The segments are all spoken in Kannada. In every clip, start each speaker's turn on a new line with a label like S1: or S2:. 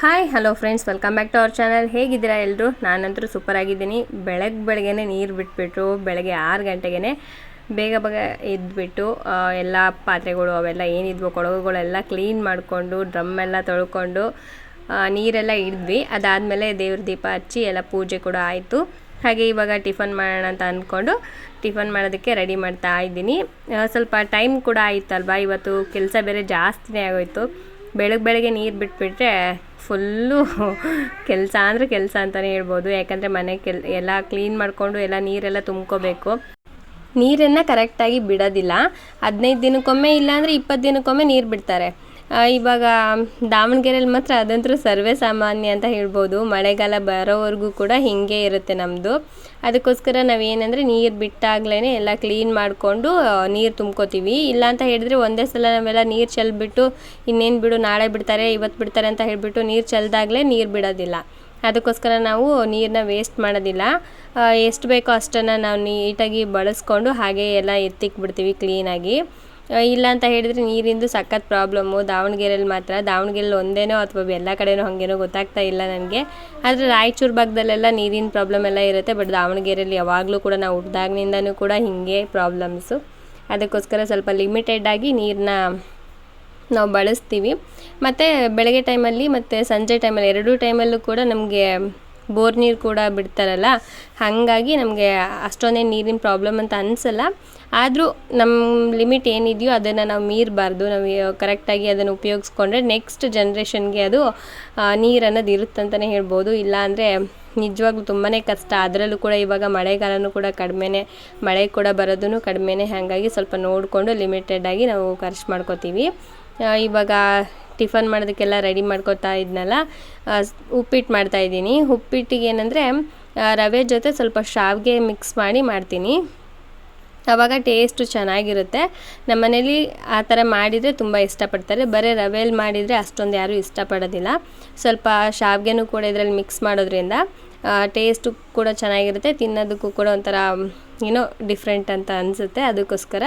S1: Hi hello friends welcome back to our channel ಹೇಗಿದ್ದೀರಾ ಎಲ್ಲರೂ ನಾನಂತರೂ ಸೂಪರ್ ಆಗಿದ್ದೀನಿ. ಬೆಳಗ್ಗೆ ಬೆಳಗ್ಗೆ ನೀರು ಬಿಟ್ಬಿಟ್ಟು ಬೆಳಗ್ಗೆ ಆರು ಗಂಟೆಗೆ ಬೇಗ ಬೇಗ ಎದ್ದುಬಿಟ್ಟು ಎಲ್ಲ ಪಾತ್ರೆಗಳು ಅವೆಲ್ಲ ಏನಿದ್ವು ಕೊಡಗುಗಳೆಲ್ಲ ಕ್ಲೀನ್ ಮಾಡಿಕೊಂಡು ಡ್ರಮ್ ಎಲ್ಲ ತೊಳ್ಕೊಂಡು ನೀರೆಲ್ಲ ಇಡಿದ್ವಿ. ಅದಾದಮೇಲೆ ದೇವ್ರ ದೀಪ ಹಚ್ಚಿ ಎಲ್ಲ ಪೂಜೆ ಕೂಡ ಆಯಿತು. ಹಾಗೆ ಇವಾಗ ಟಿಫನ್ ಮಾಡೋಣ ಅಂತ ಅಂದ್ಕೊಂಡು ಟಿಫನ್ ಮಾಡೋದಕ್ಕೆ ರೆಡಿ ಮಾಡ್ತಾ ಇದ್ದೀನಿ. ಸ್ವಲ್ಪ ಟೈಮ್ ಕೂಡ ಆಯಿತಲ್ವಾ? ಇವತ್ತು ಕೆಲಸ ಬೇರೆ ಜಾಸ್ತಿನೇ ಆಗೋಯ್ತು. ಬೆಳಗ್ಗೆ ಬೆಳಗ್ಗೆ ನೀರು ಬಿಟ್ಬಿಟ್ರೆ ಫುಲ್ಲು ಕೆಲಸ ಅಂದರೆ ಕೆಲಸ ಅಂತಲೇ ಹೇಳ್ಬೋದು. ಯಾಕಂದರೆ ಮನೆ ಕೆಲ್, ಎಲ್ಲ ಕ್ಲೀನ್ ಮಾಡಿಕೊಂಡು ಎಲ್ಲ ನೀರೆಲ್ಲ ತುಂಬ್ಕೋಬೇಕು. ನೀರನ್ನು ಕರೆಕ್ಟಾಗಿ ಬಿಡೋದಿಲ್ಲ. ಹದಿನೈದು ದಿನಕ್ಕೊಮ್ಮೆ ಇಲ್ಲಾಂದರೆ ಇಪ್ಪತ್ತು ದಿನಕ್ಕೊಮ್ಮೆ ನೀರು ಬಿಡ್ತಾರೆ. ಇವಾಗ ದಾವಣಗೆರೆಯಲ್ಲಿ ಮಾತ್ರ ಅದಂತೂ ಸರ್ವೇ ಸಾಮಾನ್ಯ ಅಂತ ಹೇಳ್ಬೋದು. ಮಳೆಗಾಲ ಬರೋವರೆಗೂ ಕೂಡ ಹೀಗೆ ಇರುತ್ತೆ ನಮ್ಮದು ಅದಕ್ಕೋಸ್ಕರ ನಾವೇನಂದರೆ ನೀರು ಬಿಟ್ಟಾಗ್ಲೇ ಎಲ್ಲ ಕ್ಲೀನ್ ಮಾಡಿಕೊಂಡು ನೀರು ತುಂಬ್ಕೋತೀವಿ. ಇಲ್ಲ ಅಂತ ಹೇಳಿದ್ರೆ ಒಂದೇ ಸಲ ನಾವೆಲ್ಲ ನೀರು ಚೆಲ್ಬಿಟ್ಟು, ಇನ್ನೇನು ಬಿಡು, ನಾಳೆ ಬಿಡ್ತಾರೆ ಇವತ್ತು ಬಿಡ್ತಾರೆ ಅಂತ ಹೇಳಿಬಿಟ್ಟು ನೀರು ಚೆಲ್ದಾಗಲೇ ನೀರು ಬಿಡೋದಿಲ್ಲ. ಅದಕ್ಕೋಸ್ಕರ ನಾವು ನೀರನ್ನ ವೇಸ್ಟ್ ಮಾಡೋದಿಲ್ಲ. ಎಷ್ಟು ಬೇಕೋ ಅಷ್ಟನ್ನು ನಾವು ನೀಟಾಗಿ ಬಳಸ್ಕೊಂಡು ಹಾಗೆ ಎಲ್ಲ ಎತ್ತಿಕ್ಬಿಡ್ತೀವಿ ಕ್ಲೀನಾಗಿ ಇಲ್ಲ ಅಂತ ಹೇಳಿದರೆ ನೀರಿಂದು ಸಖತ್ ಪ್ರಾಬ್ಲಮ್ಮು. ದಾವಣಗೆರೆಯಲ್ಲಿ ಮಾತ್ರ. ದಾವಣಗೆರೆಯಲ್ಲಿ ಒಂದೇನೋ ಅಥವಾ ಎಲ್ಲ ಕಡೆನೋ ಹಾಗೇನೋ ಗೊತ್ತಾಗ್ತಾ ಇಲ್ಲ ನನಗೆ. ಆದರೆ ರಾಯಚೂರು ಭಾಗದಲ್ಲೆಲ್ಲ ನೀರಿನ ಪ್ರಾಬ್ಲಮ್ ಎಲ್ಲ ಇರುತ್ತೆ. ಬಟ್ ದಾವಣಗೆರೆಯಲ್ಲಿ ಯಾವಾಗಲೂ ಕೂಡ ನಾವು ಹುಟ್ಟಿದಾಗಿನಿಂದನೂ ಕೂಡ ಹೀಗೆ ಪ್ರಾಬ್ಲಮ್ಸು ಅದಕ್ಕೋಸ್ಕರ ಸ್ವಲ್ಪ ಲಿಮಿಟೆಡ್ ಆಗಿ ನೀರನ್ನ ನಾವು ಬಳಸ್ತೀವಿ. ಮತ್ತು ಬೆಳಗ್ಗೆ ಟೈಮಲ್ಲಿ ಮತ್ತು ಸಂಜೆ ಟೈಮಲ್ಲಿ ಎರಡೂ ಟೈಮಲ್ಲೂ ಕೂಡ ನಮಗೆ ಬೋರ್ ನೀರು ಕೂಡ ಬಿಡ್ತಾರಲ್ಲ, ಹಾಗಾಗಿ ನಮಗೆ ಅಷ್ಟೊಂದೇ ನೀರಿನ ಪ್ರಾಬ್ಲಮ್ ಅಂತ ಅನಿಸಲ್ಲ. ಆದರೂ ನಮ್ಮ ಲಿಮಿಟ್ ಏನಿದೆಯೋ ಅದನ್ನು ನಾವು ಮೀರಬಾರ್ದು, ನಾವು ಕರೆಕ್ಟಾಗಿ ಅದನ್ನು ಉಪಯೋಗಿಸ್ಕೊಂಡ್ರೆ ನೆಕ್ಸ್ಟ್ ಜನ್ರೇಷನ್ಗೆ ಅದು ನೀರನ್ನೋದು ಇರುತ್ತಂತಲೇ ಹೇಳ್ಬೋದು. ಇಲ್ಲಾಂದರೆ ನಿಜವಾಗ್ಲೂ ತುಂಬಾ ಕಷ್ಟ. ಅದರಲ್ಲೂ ಕೂಡ ಇವಾಗ ಮಳೆಗಾಲನೂ ಕೂಡ ಕಡಿಮೆನೇ, ಮಳೆ ಕೂಡ ಬರೋದೂ ಕಡಿಮೆನೇ. ಹಾಗಾಗಿ ಸ್ವಲ್ಪ ನೋಡಿಕೊಂಡು ಲಿಮಿಟೆಡಾಗಿ ನಾವು ಖರ್ಚು ಮಾಡ್ಕೋತೀವಿ. ಇವಾಗ ಟಿಫನ್ ಮಾಡೋದಕ್ಕೆಲ್ಲ ರೆಡಿ ಮಾಡ್ಕೊತಾ ಇದ್ನಲ್ಲ ಉಪ್ಪಿಟ್ಟು ಮಾಡ್ತಾ ಇದ್ದೀನಿ. ಉಪ್ಪಿಟ್ಟಿಗೆ ಏನಂದರೆ ರವೆ ಜೊತೆ ಸ್ವಲ್ಪ ಶಾವಿಗೆ ಮಿಕ್ಸ್ ಮಾಡಿ ಮಾಡ್ತೀನಿ. ಆವಾಗ ಟೇಸ್ಟು ಚೆನ್ನಾಗಿರುತ್ತೆ. ನಮ್ಮ ಮನೇಲಿ ಆ ಥರ ಮಾಡಿದರೆ ತುಂಬ ಇಷ್ಟಪಡ್ತಾರೆ. ಬರೀ ರವೆಯಲ್ಲಿ ಮಾಡಿದರೆ ಅಷ್ಟೊಂದು ಯಾರೂ ಇಷ್ಟಪಡೋದಿಲ್ಲ. ಸ್ವಲ್ಪ ಶಾವಿಗೆನೂ ಕೂಡ ಇದರಲ್ಲಿ ಮಿಕ್ಸ್ ಮಾಡೋದ್ರಿಂದ ಟೇಸ್ಟು ಕೂಡ ಚೆನ್ನಾಗಿರುತ್ತೆ. ತಿನ್ನೋದಕ್ಕೂ ಕೂಡ ಒಂಥರ ಏನೋ ಡಿಫ್ರೆಂಟ್ ಅಂತ ಅನಿಸುತ್ತೆ. ಅದಕ್ಕೋಸ್ಕರ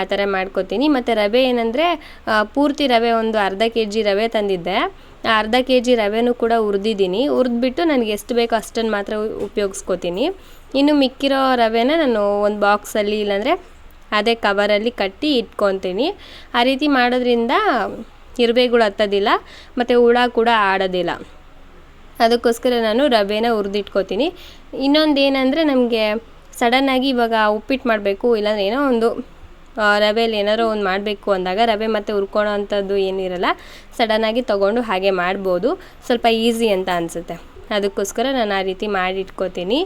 S1: ಆ ಥರ ಮಾಡ್ಕೋತೀನಿ. ಮತ್ತು ರವೆ ಏನಂದರೆ ಪೂರ್ತಿ ರವೆ ಒಂದು ಅರ್ಧ ಕೆ ಜಿ ರವೆ ತಂದಿದ್ದೆ. ಆ ಅರ್ಧ ಕೆ ಜಿ ರವೆನೂ ಕೂಡ ಹುರಿದಿದ್ದೀನಿ. ಹುರಿದ್ಬಿಟ್ಟು ನನಗೆ ಎಷ್ಟು ಬೇಕೋ ಅಷ್ಟನ್ನು ಮಾತ್ರ ಉಪಯೋಗಿಸ್ಕೋತೀನಿ. ಇನ್ನು ಮಿಕ್ಕಿರೋ ರವೆನ ನಾನು ಒಂದು ಬಾಕ್ಸಲ್ಲಿ ಇಲ್ಲಾಂದರೆ ಅದೇ ಕವರಲ್ಲಿ ಕಟ್ಟಿ ಇಟ್ಕೊತೀನಿ. ಆ ರೀತಿ ಮಾಡೋದ್ರಿಂದ ಇರುವೆಗಳು ಹತ್ತೋದಿಲ್ಲ, ಮತ್ತು ಹುಳ ಕೂಡ ಆಡೋದಿಲ್ಲ. ಅದಕ್ಕೋಸ್ಕರ ನಾನು ರವೆನ ಹುರಿದಿಟ್ಕೋತೀನಿ. ಇನ್ನೊಂದು ಏನಂದರೆ ನಮಗೆ ಸಡನ್ನಾಗಿ ಇವಾಗ ಉಪ್ಪಿಟ್ಟು ಮಾಡಬೇಕು, ಇಲ್ಲಾಂದ್ರೆ ಏನೋ ಒಂದು ರವೆಯಲ್ಲಿ ಏನಾದ್ರು ಒಂದು ಮಾಡಬೇಕು ಅಂದಾಗ ರವೆ ಮತ್ತು ಹುರ್ಕೊಳ್ಳೋ ಅಂಥದ್ದು ಏನಿರಲ್ಲ ಸಡನ್ನಾಗಿ ತೊಗೊಂಡು ಹಾಗೆ ಮಾಡ್ಬೋದು. ಸ್ವಲ್ಪ ಈಸಿ ಅಂತ ಅನಿಸುತ್ತೆ. ಅದಕ್ಕೋಸ್ಕರ ನಾನು ಆ ರೀತಿ ಮಾಡಿ ಇಟ್ಕೋತೀನಿ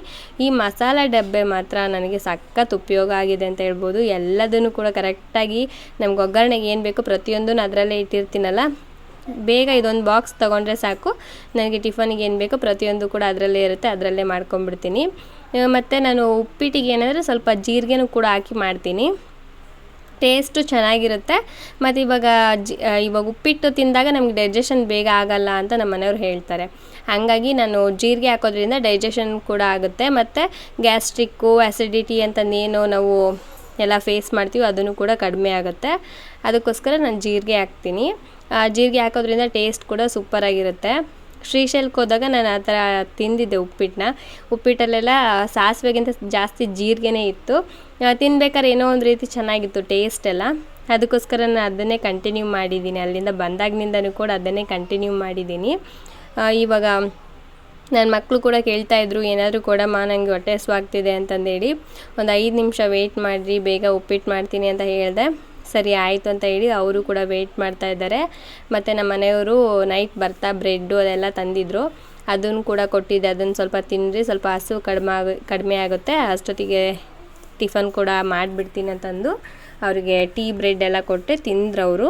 S1: ಈ ಮಸಾಲ ಡಬ್ಬೆ ಮಾತ್ರ ನನಗೆ ಸಖತ್ ಉಪಯೋಗ ಆಗಿದೆ ಅಂತ ಹೇಳ್ಬೋದು. ಎಲ್ಲದನ್ನು ಕೂಡ ಕರೆಕ್ಟಾಗಿ ನಮ್ಗೆ ಒಗ್ಗರಣೆಗೆ ಏನು ಬೇಕು ಪ್ರತಿಯೊಂದನ್ನು ಅದರಲ್ಲೇ ಇಟ್ಟಿರ್ತೀನಲ್ಲ. ಬೇಗ ಇದೊಂದು ಬಾಕ್ಸ್ ತೊಗೊಂಡ್ರೆ ಸಾಕು. ನನಗೆ ಟಿಫನಿಗೆ ಏನು ಬೇಕೋ ಪ್ರತಿಯೊಂದು ಕೂಡ ಅದರಲ್ಲೇ ಇರುತ್ತೆ, ಅದರಲ್ಲೇ ಮಾಡ್ಕೊಂಬಿಡ್ತೀನಿ ಮತ್ತು ನಾನು ಉಪ್ಪಿಟ್ಟಿಗೆ ಏನಂದರೆ ಸ್ವಲ್ಪ ಜೀರಿಗೆನೂ ಕೂಡ ಹಾಕಿ ಮಾಡ್ತೀನಿ. ಟೇಸ್ಟು ಚೆನ್ನಾಗಿರುತ್ತೆ. ಮತ್ತು ಇವಾಗ ಜಿ ಇವಾಗ ಉಪ್ಪಿಟ್ಟು ತಿಂದಾಗ ನಮಗೆ ಡೈಜೆಷನ್ ಬೇಗ ಆಗಲ್ಲ ಅಂತ ನಮ್ಮ ಮನೆಯವ್ರು ಹೇಳ್ತಾರೆ. ಹಾಗಾಗಿ ನಾನು ಜೀರಿಗೆ ಹಾಕೋದ್ರಿಂದ ಡೈಜೆಷನ್ ಕೂಡ ಆಗುತ್ತೆ. ಮತ್ತು ಗ್ಯಾಸ್ಟ್ರಿಕ್ಕು ಆ್ಯಸಿಡಿಟಿ ಅಂತಂದೇನು ನಾವು ಎಲ್ಲ ಫೇಸ್ ಮಾಡ್ತೀವಿ ಅದನ್ನು ಕೂಡ ಕಡಿಮೆ ಆಗುತ್ತೆ. ಅದಕ್ಕೋಸ್ಕರ ನಾನು ಜೀರಿಗೆ ಹಾಕ್ತೀನಿ. ಜೀರಿಗೆ ಹಾಕೋದ್ರಿಂದ ಟೇಸ್ಟ್ ಕೂಡ ಸೂಪರಾಗಿರುತ್ತೆ ಶ್ರೀಶೈಲಕ್ಕೆ ಹೋದಾಗ ನಾನು ಆ ಥರ ತಿಂದಿದ್ದೆ ಉಪ್ಪಿಟ್ಟನ್ನ ಉಪ್ಪಿಟ್ಟಲ್ಲೆಲ್ಲ ಸಾಸಿವೆಗಿಂತ ಜಾಸ್ತಿ ಜೀರಿಗೆನೇ ಇತ್ತು. ತಿನ್ಬೇಕಾದ್ರೆ ಏನೋ ಒಂದು ರೀತಿ ಚೆನ್ನಾಗಿತ್ತು ಟೇಸ್ಟ್ ಎಲ್ಲ. ಅದಕ್ಕೋಸ್ಕರ ನಾನು ಅದನ್ನೇ ಕಂಟಿನ್ಯೂ ಮಾಡಿದ್ದೀನಿ. ಅಲ್ಲಿಂದ ಬಂದಾಗಿನಿಂದನೂ ಕೂಡ ಅದನ್ನೇ ಕಂಟಿನ್ಯೂ ಮಾಡಿದ್ದೀನಿ. ಇವಾಗ ನನ್ನ ಮಕ್ಕಳು ಕೂಡ ಕೇಳ್ತಾ ಇದ್ರು, ಏನಾದರೂ ಕೊಡಮ್ಮ ನನಗೆ ಹೊಟ್ಟೆ ಹಸುವಾಗ್ತಿದೆ ಅಂತಂದೇಳಿ. ಒಂದು ಐದು ನಿಮಿಷ ವೆಯ್ಟ್ ಮಾಡಿರಿ, ಬೇಗ ಉಪ್ಪಿಟ್ಟು ಮಾಡ್ತೀನಿ ಅಂತ ಹೇಳಿದೆ. ಸರಿ ಆಯಿತು ಅಂತ ಹೇಳಿ ಅವರು ಕೂಡ ವೆಯ್ಟ್ ಮಾಡ್ತಾ ಇದ್ದಾರೆ. ಮತ್ತು ನಮ್ಮ ಮನೆಯವರು ನೈಟ್ ಬರ್ತಾ ಬ್ರೆಡ್ಡು ಅದೆಲ್ಲ ತಂದಿದ್ದರು ಅದನ್ನು ಕೂಡ ಕೊಟ್ಟಿದ್ದೆ. ಅದನ್ನು ಸ್ವಲ್ಪ ತಿನ್ನಿರಿ ಸ್ವಲ್ಪ ಹಸು ಕಡಿಮೆ ಆಗ, ಕಡಿಮೆ ಆಗುತ್ತೆ. ಅಷ್ಟೊತ್ತಿಗೆ ಟಿಫನ್ ಕೂಡ ಮಾಡಿಬಿಡ್ತೀನಿ ಅಂತಂದು ಅವರಿಗೆ ಟೀ ಬ್ರೆಡ್ ಎಲ್ಲ ಕೊಟ್ಟೆ ತಿಂದ್ರು ಅವರು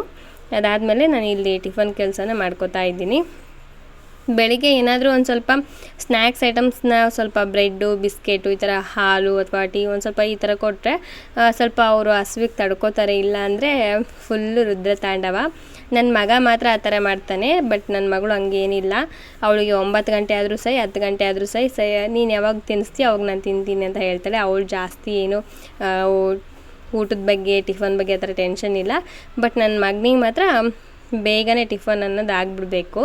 S1: ಅದಾದಮೇಲೆ ನಾನು ಇಲ್ಲಿ ಟಿಫನ್ ಕೆಲಸನ ಮಾಡ್ಕೋತಾ ಇದ್ದೀನಿ. ಬೆಳಿಗ್ಗೆ ಏನಾದರೂ ಒಂದು ಸ್ವಲ್ಪ ಸ್ನ್ಯಾಕ್ಸ್ ಐಟಮ್ಸ್ನ ಸ್ವಲ್ಪ ಬ್ರೆಡ್ಡು ಬಿಸ್ಕೆಟು ಈ ಥರ ಹಾಲು ಅಥವಾ ಟೀ ಒಂದು ಸ್ವಲ್ಪ ಈ ಥರ ಕೊಟ್ಟರೆ ಸ್ವಲ್ಪ ಅವರು ಹಸುವಿಗೆ ತಡ್ಕೋತಾರೆ. ಇಲ್ಲ ಅಂದರೆ ಫುಲ್ಲು ರುದ್ರ ತಾಂಡವ ನನ್ನ ಮಗ ಮಾತ್ರ ಆ ಥರ ಮಾಡ್ತಾನೆ ಬಟ್ ನನ್ನ ಮಗಳು ಹಂಗೇನಿಲ್ಲ. ಅವಳಿಗೆ ಒಂಬತ್ತು ಗಂಟೆ ಆದರೂ ಸೈ ಹತ್ತು ಗಂಟೆ ಆದರೂ ಸೈ ಸೈ ನೀನು ಯಾವಾಗ ತಿನ್ನಿಸ್ತೀಯ ಅವಾಗ ನಾನು ತಿಂತೀನಿ ಅಂತ ಹೇಳ್ತಾಳೆ. ಅವಳು ಜಾಸ್ತಿ ಏನು ಊಟದ ಬಗ್ಗೆ, ಟಿಫನ್ ಬಗ್ಗೆ ಆ ಥರ ಟೆನ್ಷನ್ ಇಲ್ಲ. ಬಟ್ ನನ್ನ ಮಗನಿಗೆ ಮಾತ್ರ ಬೇಗನೆ ಟಿಫನ್ ಅನ್ನೋದು ಆಗಿಬಿಡ್ಬೇಕು.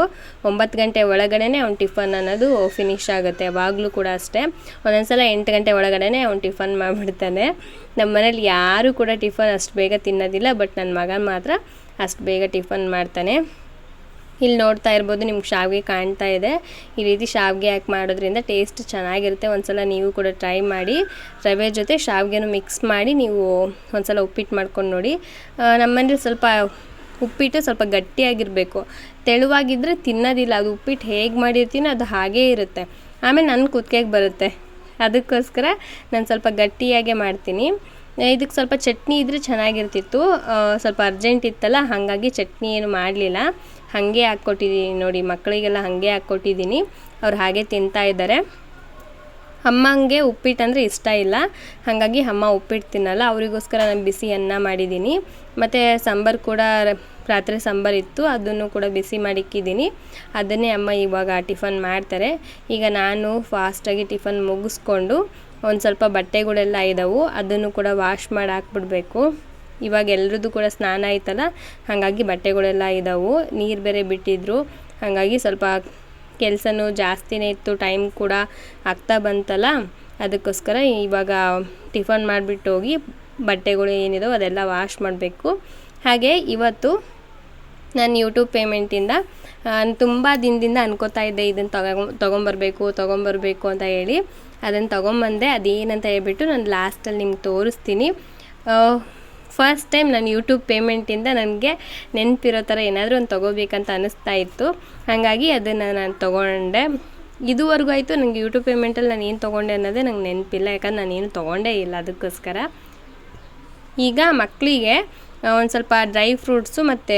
S1: ಒಂಬತ್ತು ಗಂಟೆ ಒಳಗಡೆ ಅವ್ನು ಟಿಫನ್ ಅನ್ನೋದು ಫಿನಿಶ್ ಆಗುತ್ತೆ, ಯಾವಾಗಲೂ ಕೂಡ ಅಷ್ಟೇ. ಒಂದೊಂದ್ಸಲ ಎಂಟು ಗಂಟೆ ಒಳಗಡೆ ಅವ್ನು ಟಿಫನ್ ಮಾಡಿಬಿಡ್ತಾನೆ. ನಮ್ಮ ಮನೇಲಿ ಯಾರೂ ಕೂಡ ಟಿಫನ್ ಅಷ್ಟು ಬೇಗ ತಿನ್ನೋದಿಲ್ಲ, ಬಟ್ ನನ್ನ ಮಗನ ಮಾತ್ರ ಅಷ್ಟು ಬೇಗ ಟಿಫನ್ ಮಾಡ್ತಾನೆ. ಇಲ್ಲಿ ನೋಡ್ತಾ ಇರ್ಬೋದು, ನಿಮ್ಗೆ ಶಾವಿಗೆ ಕಾಣ್ತಾ ಇದೆ. ಈ ರೀತಿ ಶಾವಿಗೆ ಹಾಕಿ ಮಾಡೋದ್ರಿಂದ ಟೇಸ್ಟ್ ಚೆನ್ನಾಗಿರುತ್ತೆ. ಒಂದ್ಸಲ ನೀವು ಕೂಡ ಟ್ರೈ ಮಾಡಿ, ರವೆ ಜೊತೆ ಶಾವಿಗೆನೂ ಮಿಕ್ಸ್ ಮಾಡಿ ನೀವು ಒಂದ್ಸಲ ಉಪ್ಪಿಟ್ಟು ಮಾಡ್ಕೊಂಡು ನೋಡಿ. ನಮ್ಮನೇಲಿ ಸ್ವಲ್ಪ ಉಪ್ಪಿಟ್ಟು ಸ್ವಲ್ಪ ಗಟ್ಟಿಯಾಗಿರಬೇಕು. ತೆಳುವಾಗಿದ್ದರೆ ತಿನ್ನೋದಿಲ್ಲ, ಅದು ಉಪ್ಪಿಟ್ಟು ಹೇಗೆ ಮಾಡಿರ್ತೀನೋ ಅದು ಹಾಗೇ ಇರುತ್ತೆ. ಆಮೇಲೆ ನನ್ನ ಕುತ್ತಿಗೆಗೆ ಬರುತ್ತೆ. ಅದಕ್ಕೋಸ್ಕರ ನಾನು ಸ್ವಲ್ಪ ಗಟ್ಟಿಯಾಗೆ ಮಾಡ್ತೀನಿ. ಇದಕ್ಕೆ ಸ್ವಲ್ಪ ಚಟ್ನಿ ಇದ್ದರೆ ಚೆನ್ನಾಗಿರ್ತಿತ್ತು. ಸ್ವಲ್ಪ ಅರ್ಜೆಂಟ್ ಇತ್ತಲ್ಲ, ಹಾಗಾಗಿ ಚಟ್ನಿ ಏನು ಮಾಡಲಿಲ್ಲ. ಹಾಗೆ ಹಾಕ್ಕೊಟ್ಟಿದ್ದೀನಿ ನೋಡಿ, ಮಕ್ಕಳಿಗೆಲ್ಲ ಹಾಗೆ ಹಾಕ್ಕೊಟ್ಟಿದ್ದೀನಿ ಅವ್ರು ಹಾಗೆ ತಿಂತಾ ಇದ್ದಾರೆ. ಅಮ್ಮಂಗೆ ಉಪ್ಪಿಟ್ಟು ಅಂದರೆ ಇಷ್ಟ ಇಲ್ಲ. ಹಾಗಾಗಿ ಅಮ್ಮ ಉಪ್ಪಿಟ್ಟು ತಿನ್ನಲ್ಲ. ಅವರಿಗೋಸ್ಕರ ನಾನು ಬಿಸಿ ಅನ್ನ ಮಾಡಿದ್ದೀನಿ ಮತ್ತು ಸಾಂಬಾರು ಕೂಡ ರಾತ್ರಿ ಸಾಂಬಾರು ಇತ್ತು, ಅದನ್ನು ಕೂಡ ಬಿಸಿ ಮಾಡಿಕ್ಕಿದ್ದೀನಿ. ಅದನ್ನೇ ಅಮ್ಮ ಇವಾಗ ಟಿಫನ್ ಮಾಡ್ತಾರೆ. ಈಗ ನಾನು ಫಾಸ್ಟಾಗಿ ಟಿಫನ್ ಮುಗಿಸ್ಕೊಂಡು ಒಂದು ಸ್ವಲ್ಪ ಬಟ್ಟೆಗಳೆಲ್ಲ ಇದ್ದಾವೆ ಅದನ್ನು ಕೂಡ ವಾಶ್ ಮಾಡಿ ಹಾಕ್ಬಿಡ್ಬೇಕು. ಇವಾಗ ಎಲ್ರದ್ದು ಕೂಡ ಸ್ನಾನ ಆಯ್ತಲ್ಲ, ಹಾಗಾಗಿ ಬಟ್ಟೆಗಳೆಲ್ಲ ಇದ್ದಾವೆ ನೀರು ಬೇರೆ ಬಿಟ್ಟಿದ್ರು, ಹಾಗಾಗಿ ಸ್ವಲ್ಪ ಕೆಲಸನೂ ಜಾಸ್ತಿನೇ ಇತ್ತು ಟೈಮ್ ಕೂಡ ಆಗ್ತಾ ಬಂತಲ್ಲ. ಅದಕ್ಕೋಸ್ಕರ ಇವಾಗ ಟಿಫನ್ ಮಾಡಿಬಿಟ್ಟು ಹೋಗಿ ಬಟ್ಟೆಗಳು ಏನಿದಾವೆ ಅದೆಲ್ಲ ವಾಶ್ ಮಾಡಬೇಕು. ಹಾಗೆ ಇವತ್ತು ನಾನು ಯೂಟ್ಯೂಬ್ ಪೇಮೆಂಟಿಂದ ತುಂಬ ದಿನದಿಂದ ಅನ್ಕೋತಾ ಇದ್ದೆ ಇದನ್ನು ತಗೊ, ತೊಗೊಂಬರ್ಬೇಕು ತೊಗೊಂಬರ್ಬೇಕು ಅಂತ ಹೇಳಿ. ಅದನ್ನು ತೊಗೊಂಬಂದೆ, ಅದೇನಂತ ಹೇಳ್ಬಿಟ್ಟು ನಾನು ಲಾಸ್ಟಲ್ಲಿ ನಿಮ್ಗೆ ತೋರಿಸ್ತೀನಿ. ಫಸ್ಟ್ ಟೈಮ್ ನಾನು ಯೂಟ್ಯೂಬ್ ಪೇಮೆಂಟಿಂದ ನನಗೆ ನೆನಪಿರೋ ಥರ ಏನಾದರೂ ಒಂದು ತೊಗೋಬೇಕಂತ ಅನ್ನಿಸ್ತಾ ಇತ್ತು. ಹಾಗಾಗಿ ಅದನ್ನು ನಾನು ತೊಗೊಂಡೆ. ಇದುವರೆಗೂ ಆಯಿತು ನನಗೆ ಯೂಟ್ಯೂಬ್ ಪೇಮೆಂಟಲ್ಲಿ ನಾನು ಏನು ತೊಗೊಂಡೆ ಅನ್ನೋದೇ ನಂಗೆ ನೆನಪಿಲ್ಲ, ಯಾಕಂದ್ರೆ ನಾನು ಏನು ತೊಗೊಂಡೇ ಇಲ್ಲ ಅದಕ್ಕೋಸ್ಕರ. ಈಗ ಮಕ್ಕಳಿಗೆ ಒಂದು ಸ್ವಲ್ಪ ಡ್ರೈ ಫ್ರೂಟ್ಸು ಮತ್ತು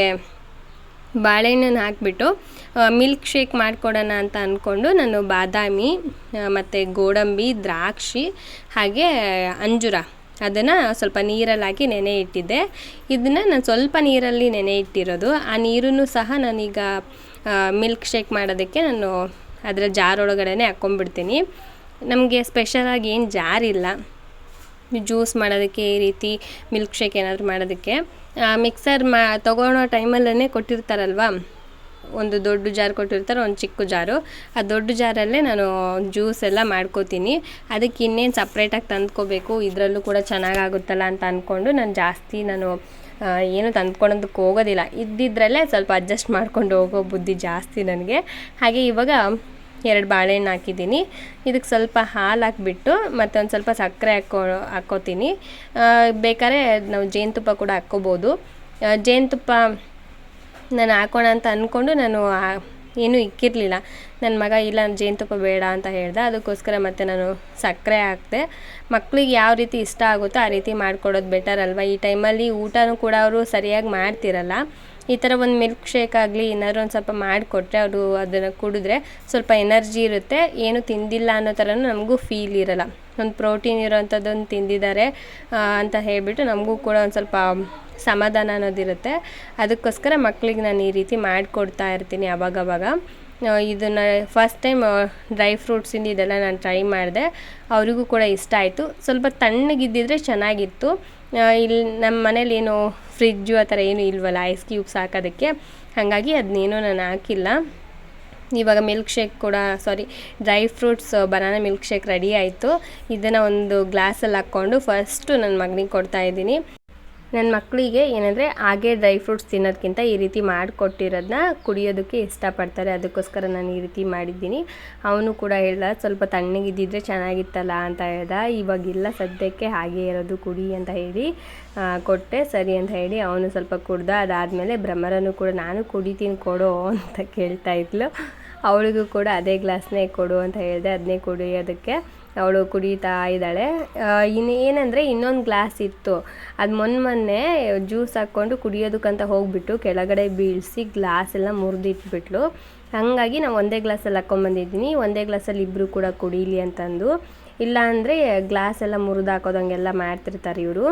S1: ಬಾಳೆಹಣ್ಣನ್ನು ಹಾಕಿಬಿಟ್ಟು ಮಿಲ್ಕ್ ಶೇಕ್ ಮಾಡಿಕೊಡೋಣ ಅಂತ ಅಂದ್ಕೊಂಡು ನಾನು ಬಾದಾಮಿ ಮತ್ತು ಗೋಡಂಬಿ, ದ್ರಾಕ್ಷಿ, ಹಾಗೆ ಅಂಜೂರ ಅದನ್ನು ಸ್ವಲ್ಪ ನೀರಲ್ಲಿ ಹಾಕಿ ನೆನೆ ಇಟ್ಟಿದ್ದೆ. ಇದನ್ನು ನಾನು ಸ್ವಲ್ಪ ನೀರಲ್ಲಿ ನೆನೆ ಇಟ್ಟಿರೋದು. ಆ ನೀರನ್ನು ಸಹ ನಾನೀಗ ಮಿಲ್ಕ್ ಶೇಕ್ ಮಾಡೋದಕ್ಕೆ ನಾನು ಅದರ ಜಾರ್ ಒಳಗಡೆ ಹಾಕ್ಕೊಂಬಿಡ್ತೀನಿ ನಮಗೆ ಸ್ಪೆಷಲಾಗಿ ಏನು ಜಾರ್ ಇಲ್ಲ ಜ್ಯೂಸ್ ಮಾಡೋದಕ್ಕೆ ಈ ರೀತಿ ಮಿಲ್ಕ್ ಶೇಕ್ ಏನಾದರೂ ಮಾಡೋದಕ್ಕೆ. ಮಿಕ್ಸರ್ ಮಾ ತೊಗೊಳೋ ಟೈಮಲ್ಲೇ ಕೊಟ್ಟಿರ್ತಾರಲ್ವ? ಒಂದು ದೊಡ್ಡ ಜಾರ್ ಕೊಟ್ಟಿರ್ತಾರೆ, ಒಂದು ಚಿಕ್ಕ ಜಾರು. ಆ ದೊಡ್ಡ ಜಾರಲ್ಲೇ ನಾನು ಜ್ಯೂಸ್ ಎಲ್ಲ ಮಾಡ್ಕೋತೀನಿ. ಅದಕ್ಕೆ ಇನ್ನೇನು ಸಪ್ರೇಟಾಗಿ ತಂದ್ಕೋಬೇಕು, ಇದರಲ್ಲೂ ಕೂಡ ಚೆನ್ನಾಗಾಗುತ್ತಲ್ಲ ಅಂತ ಅಂದ್ಕೊಂಡು ನಾನು ಜಾಸ್ತಿ ನಾನು ಏನು ತಂದ್ಕೊಳೋದಕ್ಕೆ ಹೋಗೋದಿಲ್ಲ. ಇದ್ದಿದ್ರಲ್ಲೇ ಸ್ವಲ್ಪ ಅಡ್ಜಸ್ಟ್ ಮಾಡ್ಕೊಂಡು ಹೋಗೋ ಬುದ್ಧಿ ಜಾಸ್ತಿ ನನಗೆ. ಹಾಗೆ ಇವಾಗ ಎರಡು ಬಾಳೆಹಣ್ಣು ಹಾಕಿದ್ದೀನಿ. ಇದಕ್ಕೆ ಸ್ವಲ್ಪ ಹಾಲು ಹಾಕ್ಬಿಟ್ಟು ಮತ್ತು ಒಂದು ಸ್ವಲ್ಪ ಸಕ್ಕರೆ ಹಾಕೋ ಹಾಕ್ಕೋತೀನಿ ಬೇಕಾದ್ರೆ ನಾವು ಜೇನುತುಪ್ಪ ಕೂಡ ಹಾಕ್ಕೋಬೋದು. ಜೇನುತುಪ್ಪ ನಾನು ಹಾಕೋಣ ಅಂತ ಅಂದ್ಕೊಂಡು ನಾನು ಏನೂ ಇಕ್ಕಿರಲಿಲ್ಲ. ನನ್ನ ಮಗ, ಇಲ್ಲ ಜೇನುತುಪ್ಪ ಬೇಡ ಅಂತ ಹೇಳ್ದೆ. ಅದಕ್ಕೋಸ್ಕರ ಮತ್ತೆ ನಾನು ಸಕ್ಕರೆ ಹಾಕಿದೆ. ಮಕ್ಕಳಿಗೆ ಯಾವ ರೀತಿ ಇಷ್ಟ ಆಗುತ್ತೋ ಆ ರೀತಿ ಮಾಡಿಕೊಡೋದು ಬೆಟರ್ ಅಲ್ವಾ? ಈ ಟೈಮಲ್ಲಿ ಊಟನೂ ಕೂಡ ಅವರು ಸರಿಯಾಗಿ ಮಾಡ್ತಿರಲ್ಲ. ಈ ಥರ ಒಂದು ಮಿಲ್ಕ್ ಶೇಕ್ ಆಗಲಿ, ಏನಾದರೂ ಒಂದು ಸ್ವಲ್ಪ ಮಾಡಿಕೊಟ್ರೆ ಅವರು ಅದನ್ನು ಕುಡಿದ್ರೆ ಸ್ವಲ್ಪ ಎನರ್ಜಿ ಇರುತ್ತೆ. ಏನು ತಿಂದಿಲ್ಲ ಅನ್ನೋ ಥರನೂ ನಮಗೂ ಫೀಲ್ ಇರಲ್ಲ. ಒಂದು ಪ್ರೋಟೀನ್ ಇರೋವಂಥದ್ದೊಂದು ತಿಂದಿದ್ದಾರೆ ಅಂತ ಹೇಳಿಬಿಟ್ಟು ನಮಗೂ ಕೂಡ ಒಂದು ಸ್ವಲ್ಪ ಸಮಾಧಾನ ಅನ್ನೋದಿರುತ್ತೆ ಅದಕ್ಕೋಸ್ಕರ ಮಕ್ಕಳಿಗೆ ನಾನು ಈ ರೀತಿ ಮಾಡಿಕೊಡ್ತಾ ಇರ್ತೀನಿ ಅವಾಗವಾಗ. ಇದನ್ನು ಫಸ್ಟ್ ಟೈಮ್ ಡ್ರೈ ಫ್ರೂಟ್ಸಿಂದ ಇದೆಲ್ಲ ನಾನು ಟ್ರೈ ಮಾಡಿದೆ. ಅವರಿಗೂ ಕೂಡ ಇಷ್ಟ ಆಯಿತು. ಸ್ವಲ್ಪ ತಣ್ಣಗಿದ್ದಿದ್ರೆ ಚೆನ್ನಾಗಿತ್ತು. ಇಲ್ಲಿ ನಮ್ಮ ಮನೇಲಿ ಏನು ಫ್ರಿಜ್ಜು ಆ ಥರ ಏನೂ ಇಲ್ವಲ್ಲ ಐಸ್ ಕ್ಯೂಬ್ಸ್ ಹಾಕೋದಕ್ಕೆ. ಹಾಗಾಗಿ ಅದನ್ನೇನೂ ನಾನು ಹಾಕಿಲ್ಲ. ಇವಾಗ ಮಿಲ್ಕ್ ಶೇಕ್ ಕೂಡ sorry dry fruits banana milk shake ready ಆಯಿತು. ಇದನ್ನು ಒಂದು ಗ್ಲಾಸಲ್ಲಿ ಹಾಕ್ಕೊಂಡು ಫಸ್ಟು ನನ್ನ ಮಗನಿಗೆ ಕೊಡ್ತಾ ಇದ್ದೀನಿ. ನನ್ನ ಮಕ್ಕಳಿಗೆ ಏನಂದರೆ ಹಾಗೆ ಡ್ರೈ ಫ್ರೂಟ್ಸ್ ತಿನ್ನೋದಕ್ಕಿಂತ ಈ ರೀತಿ ಮಾಡಿಕೊಟ್ಟಿರೋದನ್ನ ಕುಡಿಯೋದಕ್ಕೆ ಇಷ್ಟಪಡ್ತಾರೆ. ಅದಕ್ಕೋಸ್ಕರ ನಾನು ಈ ರೀತಿ ಮಾಡಿದ್ದೀನಿ. ಅವನು ಕೂಡ ಹೇಳ್ದ, ಸ್ವಲ್ಪ ತಣ್ಣಗಿದ್ದಿದ್ರೆ ಚೆನ್ನಾಗಿತ್ತಲ್ಲ ಅಂತ ಹೇಳ್ದ. ಇವಾಗಿಲ್ಲ ಸದ್ಯಕ್ಕೆ ಹಾಗೆ ಇರೋದು ಕುಡಿ ಅಂತ ಹೇಳಿ ಕೊಟ್ಟೆ. ಸರಿ ಅಂತ ಹೇಳಿ ಅವನು ಸ್ವಲ್ಪ ಕುಡ್ದ. ಅದಾದಮೇಲೆ ಭ್ರಮರನು ಕೂಡ, ನಾನು ಕುಡಿತೀನಿ ಕೊಡೋ ಅಂತ ಕೇಳ್ತಾ ಇದ್ಲು. ಅವಳಿಗೂ ಕೂಡ ಅದೇ ಗ್ಲಾಸ್ನೇ ಕೊಡು ಅಂತ ಹೇಳಿದೆ. ಅದನ್ನೇ ಕುಡಿಯೋದಕ್ಕೆ ಅವಳು ಕುಡಿತಾ ಇದ್ದಾಳೆ. ಇನ್ನು ಏನಂದರೆ ಇನ್ನೊಂದು ಗ್ಲಾಸ್ ಇತ್ತು. ಅದು ಮೊನ್ನೆ ಮೊನ್ನೆ ಜ್ಯೂಸ್ ಹಾಕ್ಕೊಂಡು ಕುಡಿಯೋದಕ್ಕಂತ ಹೋಗ್ಬಿಟ್ಟು ಕೆಳಗಡೆ ಬೀಳಿಸಿ ಗ್ಲಾಸ್ ಎಲ್ಲ ಮುರಿದಿಟ್ಬಿಟ್ಲು. ಹಾಗಾಗಿ ನಾವು ಒಂದೇ ಗ್ಲಾಸಲ್ಲಿ ಹಾಕ್ಕೊಂಬಂದಿದ್ದೀನಿ ಒಂದೇ ಗ್ಲಾಸಲ್ಲಿ ಇಬ್ಬರು ಕೂಡ ಕುಡೀಲಿ ಅಂತಂದು. ಇಲ್ಲ ಅಂದರೆ ಗ್ಲಾಸ್ ಎಲ್ಲ ಮುರಿದು ಹಾಕೋದಂಗೆಲ್ಲ ಮಾಡ್ತಿರ್ತಾರೆ ಇವರು.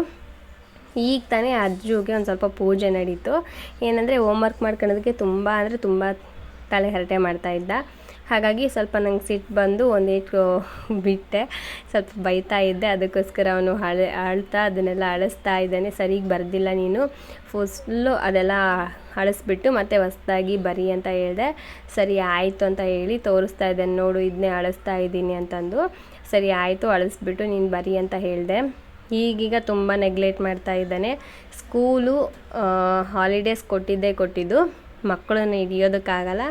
S1: ಈಗ ತಾನೇ ಅಜ್ಜುಗೆ ಒಂದು ಸ್ವಲ್ಪ ಪೂಜೆ ನಡೀತು. ಏನಂದರೆ ಹೋಮ್ವರ್ಕ್ ಮಾಡ್ಕೊಳ್ಳೋದಕ್ಕೆ ತುಂಬ ಅಂದರೆ ತುಂಬ ತಲೆ ಹರಟೆ ಮಾಡ್ತಾಯಿದ್ದ ಹಾಗಾಗಿ ಸ್ವಲ್ಪ ನಂಗೆ ಸಿಟ್ಟು ಬಂದು ಒಂದೇಟು ಬಿಟ್ಟೆ. ಸ್ವಲ್ಪ ಬೈತಾ ಇದ್ದೆ, ಅದಕ್ಕೋಸ್ಕರ ಅವನು ಹಳೆ ಅಳ್ತಾ ಅದನ್ನೆಲ್ಲ ಅಳಿಸ್ತಾ ಇದ್ದಾನೆ. ಸರಿಗೆ ಬರ್ದಿಲ್ಲ ನೀನು. ಫುಲ್ಲು ಅದೆಲ್ಲ ಅಳಿಸ್ಬಿಟ್ಟು ಮತ್ತೆ ಹೊಸ್ದಾಗಿ ಬರಿ ಅಂತ ಹೇಳಿದೆ. ಸರಿ ಆಯಿತು ಅಂತ ಹೇಳಿ ತೋರಿಸ್ತಾ ಇದ್ದಾನೆ. ನೋಡು ಇದನ್ನೇ ಅಳಿಸ್ತಾ ಇದ್ದೀನಿ ಅಂತಂದು. ಸರಿ ಆಯಿತು ಅಳಿಸ್ಬಿಟ್ಟು ನೀನು ಬರಿ ಅಂತ ಹೇಳಿದೆ. ಈಗೀಗ ತುಂಬ ನೆಗ್ಲೆಕ್ಟ್ ಮಾಡ್ತಾ ಇದ್ದಾನೆ. ಸ್ಕೂಲು ಹಾಲಿಡೇಸ್ ಕೊಟ್ಟಿದ್ದೇ ಕೊಟ್ಟಿದ್ದು. ಮಕ್ಕಳನ್ನ ಹಿಡಿಯೋದಕ್ಕಾಗಲ್ಲ.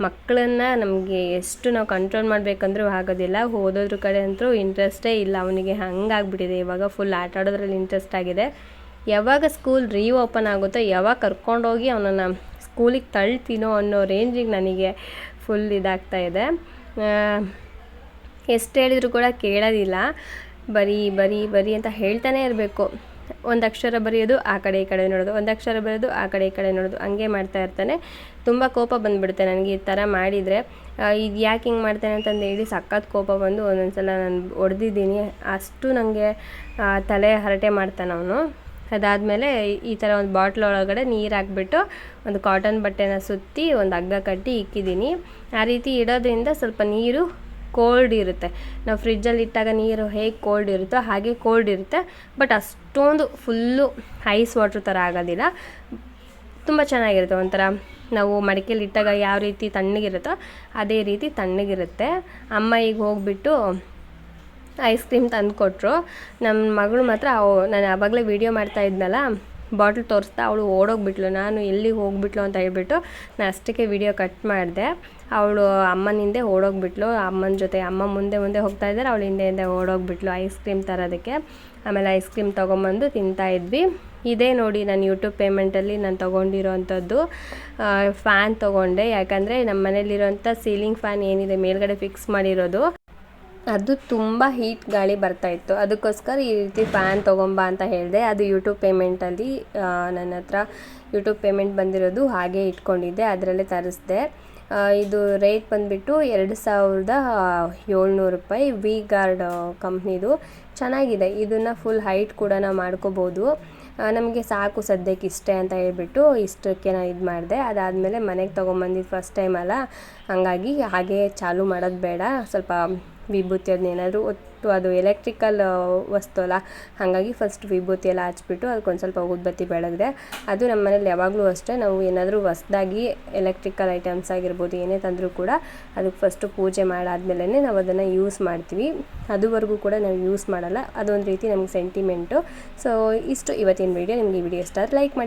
S1: ಮಕ್ಕಳನ್ನು ನಮಗೆ ಎಷ್ಟು ನಾವು ಕಂಟ್ರೋಲ್ ಮಾಡಬೇಕಂದ್ರೂ ಆಗೋದಿಲ್ಲ. ಓದೋದ್ರ ಕಡೆ ಅಂತೂ ಇಂಟ್ರೆಸ್ಟೇ ಇಲ್ಲ. ಅವನಿಗೆ ಹಂಗಾಗ್ಬಿಟ್ಟಿದೆ. ಇವಾಗ ಫುಲ್ ಆಟ ಆಡೋದ್ರಲ್ಲಿ ಇಂಟ್ರೆಸ್ಟ್ ಆಗಿದೆ. ಯಾವಾಗ ಸ್ಕೂಲ್ ರೀ ಓಪನ್ ಆಗುತ್ತೋ, ಯಾವಾಗ ಕರ್ಕೊಂಡೋಗಿ ಅವನನ್ನು ಸ್ಕೂಲಿಗೆ ತಳ್ತೀನೋ ಅನ್ನೋ ರೇಂಜಿಗೆ ನನಗೆ ಫುಲ್ ಇದಾಗ್ತಾ ಇದೆ. ಎಷ್ಟು ಹೇಳಿದರೂ ಕೂಡ ಕೇಳೋದಿಲ್ಲ. ಬರೀ ಬರೀ ಬರೀ ಅಂತ ಹೇಳ್ತಾನೆ ಇರಬೇಕು. ಒಂದು ಅಕ್ಷರ ಬರೆಯೋದು, ಆ ಕಡೆ ಈ ಕಡೆ ನೋಡೋದು, ಒಂದು ಅಕ್ಷರ ಬರೆಯೋದು, ಆ ಕಡೆ ಈ ಕಡೆ ನೋಡೋದು, ಹಂಗೆ ಮಾಡ್ತಾ ಇರ್ತಾನೆ. ತುಂಬ ಕೋಪ ಬಂದುಬಿಡುತ್ತೆ ನನಗೆ ಈ ಥರ ಮಾಡಿದರೆ. ಇದು ಯಾಕೆ ಹಿಂಗೆ ಮಾಡ್ತಾನೆ ಅಂತಂದು ಹೇಳಿ ಸಖತ್ ಕೋಪ ಬಂದು ಒಂದೊಂದು ಸಲ ನಾನು ಹೊಡೆದಿದ್ದೀನಿ ಅಷ್ಟು ನನಗೆ ತಲೆ ಹರಟೆ ಮಾಡ್ತಾನೆ ಅವನು. ಅದಾದಮೇಲೆ ಈ ಥರ ಒಂದು ಬಾಟ್ಲ್ ಒಳಗಡೆ ನೀರು ಹಾಕ್ಬಿಟ್ಟು ಒಂದು ಕಾಟನ್ ಬಟ್ಟೆನ ಸುತ್ತಿ ಒಂದು ಹಗ್ಗ ಕಟ್ಟಿ ಇಕ್ಕಿದ್ದೀನಿ. ಆ ರೀತಿ ಇಡೋದ್ರಿಂದ ಸ್ವಲ್ಪ ನೀರು ಕೋಲ್ಡ್ ಇರುತ್ತೆ. ನಾವು ಫ್ರಿಜ್ಜಲ್ಲಿ ಇಟ್ಟಾಗ ನೀರು ಹೇಗೆ ಕೋಲ್ಡ್ ಇರುತ್ತೋ ಹಾಗೆ ಕೋಲ್ಡ್ ಇರುತ್ತೆ. ಬಟ್ ಅಷ್ಟೊಂದು ಫುಲ್ಲು ಐಸ್ ವಾಟ್ರ್ ಥರ ಆಗೋದಿಲ್ಲ. ತುಂಬ ಚೆನ್ನಾಗಿರುತ್ತೆ ಒಂಥರ. ನಾವು ಮಡಿಕೆಯಲ್ಲಿ ಇಟ್ಟಾಗ ಯಾವ ರೀತಿ ತಣ್ಣಗಿರುತ್ತೋ ಅದೇ ರೀತಿ ತಣ್ಣಗಿರುತ್ತೆ. ಅಮ್ಮ ಈಗ ಹೋಗಿಬಿಟ್ಟು ಐಸ್ ಕ್ರೀಮ್ ತಂದು ಕೊಟ್ಟರು ನಮ್ಮ ಮಗಳು ಮಾತ್ರ ನಾನು ಆವಾಗಲೇ ವೀಡಿಯೋ ಮಾಡ್ತಾ ಇದ್ನಲ್ಲ. ಬಾಟ್ಲ್ ತೋರಿಸ್ತಾ ಅವಳು ಓಡೋಗ್ಬಿಟ್ಲು ನಾನು ಎಲ್ಲಿಗೆ ಹೋಗ್ಬಿಟ್ಲು ಅಂತ ಹೇಳ್ಬಿಟ್ಟು ನಾನು ಅಷ್ಟಕ್ಕೆ ವಿಡಿಯೋ ಕಟ್ ಮಾಡಿದೆ. ಅವಳು ಅಮ್ಮನ ಹಿಂದೆ ಓಡೋಗ್ಬಿಟ್ಲು ಅಮ್ಮನ ಜೊತೆ ಅಮ್ಮ ಮುಂದೆ ಮುಂದೆ ಹೋಗ್ತಾ ಇದ್ದಾರೆ ಅವಳು ಹಿಂದೆ ಹಿಂದೆ ಓಡೋಗ್ಬಿಟ್ಲು ಐಸ್ ಕ್ರೀಮ್ ತರೋದಕ್ಕೆ. ಆಮೇಲೆ ಐಸ್ ಕ್ರೀಮ್ ತೊಗೊಂಬಂದು ತಿಂತಾ ಇದ್ವಿ. ಇದೇ ನೋಡಿ ನಾನು ಯೂಟ್ಯೂಬ್ ಪೇಮೆಂಟಲ್ಲಿ ನಾನು ತೊಗೊಂಡಿರೋವಂಥದ್ದು ಫ್ಯಾನ್ ತೊಗೊಂಡೆ. ಯಾಕಂದರೆ ನಮ್ಮ ಮನೇಲಿರೋಂಥ ಸೀಲಿಂಗ್ ಫ್ಯಾನ್ ಏನಿದೆ, ಮೇಲ್ಗಡೆ ಫಿಕ್ಸ್ ಮಾಡಿರೋದು. ಅದು ತುಂಬ ಹೀಟ್ ಗಾಳಿ ಬರ್ತಾ ಇತ್ತು. ಅದಕ್ಕೋಸ್ಕರ ಈ ರೀತಿ ಫ್ಯಾನ್ ತೊಗೊಂಬ ಅಂತ ಹೇಳಿದೆ. ಅದು ಯೂಟ್ಯೂಬ್ ಪೇಮೆಂಟಲ್ಲಿ ನನ್ನ ಹತ್ರ ಯೂಟ್ಯೂಬ್ ಪೇಮೆಂಟ್ ಬಂದಿರೋದು ಹಾಗೆ ಇಟ್ಕೊಂಡಿದ್ದೆ, ಅದರಲ್ಲೇ ತರಿಸ್ದೆ. ಇದು ರೇಟ್ ಬಂದುಬಿಟ್ಟು ಎರಡು ಸಾವಿರದ ಏಳ್ನೂರು ರೂಪಾಯಿ ವಿ ಗಾರ್ಡ್ ಕಂಪ್ನಿದು ಚೆನ್ನಾಗಿದೆ. ಇದನ್ನು ಫುಲ್ ಹೈಟ್ ಕೂಡ ನಾವು ಮಾಡ್ಕೋಬೋದು. ನಮಗೆ ಸಾಕು ಸದ್ಯಕ್ಕೆ ಇಷ್ಟೇ ಅಂತ ಹೇಳಿಬಿಟ್ಟು ಇಷ್ಟಕ್ಕೆ ನಾನು ಇದು ಮಾಡಿದೆ. ಅದಾದಮೇಲೆ ಮನೆಗೆ ತೊಗೊಂಬಂದಿದ್ದು ಫಸ್ಟ್ ಟೈಮ್ ಅಲ್ಲ. ಹಾಗಾಗಿ ಹಾಗೆ ಚಾಲೂ ಮಾಡೋದು ಬೇಡ. ಸ್ವಲ್ಪ ವಿಭೂತಿ ಅದನ್ನೇನಾದರೂ ಒಟ್ಟು ಅದು ಎಲೆಕ್ಟ್ರಿಕಲ್ ವಸ್ತು ಅಲ್ಲ ಹಾಗಾಗಿ ಫಸ್ಟ್ ವಿಭೂತಿ ಎಲ್ಲ ಹಚ್ಬಿಟ್ಟು ಅದಕ್ಕೊಂದು ಸ್ವಲ್ಪ ಉದ್ಬತ್ತಿ ಬೆಳಗಿದೆ. ಅದು ನಮ್ಮ ಮನೇಲಿ ಯಾವಾಗಲೂ ಅಷ್ಟೇ, ನಾವು ಏನಾದರೂ ಹೊಸ್ದಾಗಿ ಎಲೆಕ್ಟ್ರಿಕಲ್ ಐಟಮ್ಸ್ ಆಗಿರ್ಬೋದು, ಏನೇ ತಂದರೂ ಕೂಡ ಅದಕ್ಕೆ ಫಸ್ಟು ಪೂಜೆ ಮಾಡಾದ್ಮೇಲೆ ನಾವು ಅದನ್ನು ಯೂಸ್ ಮಾಡ್ತೀವಿ. ಅದುವರೆಗೂ ಕೂಡ ನಾವು ಯೂಸ್ ಮಾಡಲ್ಲ. ಅದೊಂದು ರೀತಿ ನಮ್ಗೆ ಸೆಂಟಿಮೆಂಟು ಸೊ ಇಷ್ಟು ಇವತ್ತಿನ ವಿಡಿಯೋ ನಿಮಗೆ ಈ ವಿಡಿಯೋ ಇಷ್ಟ ಲೈಕ್ ಮಾಡಿ.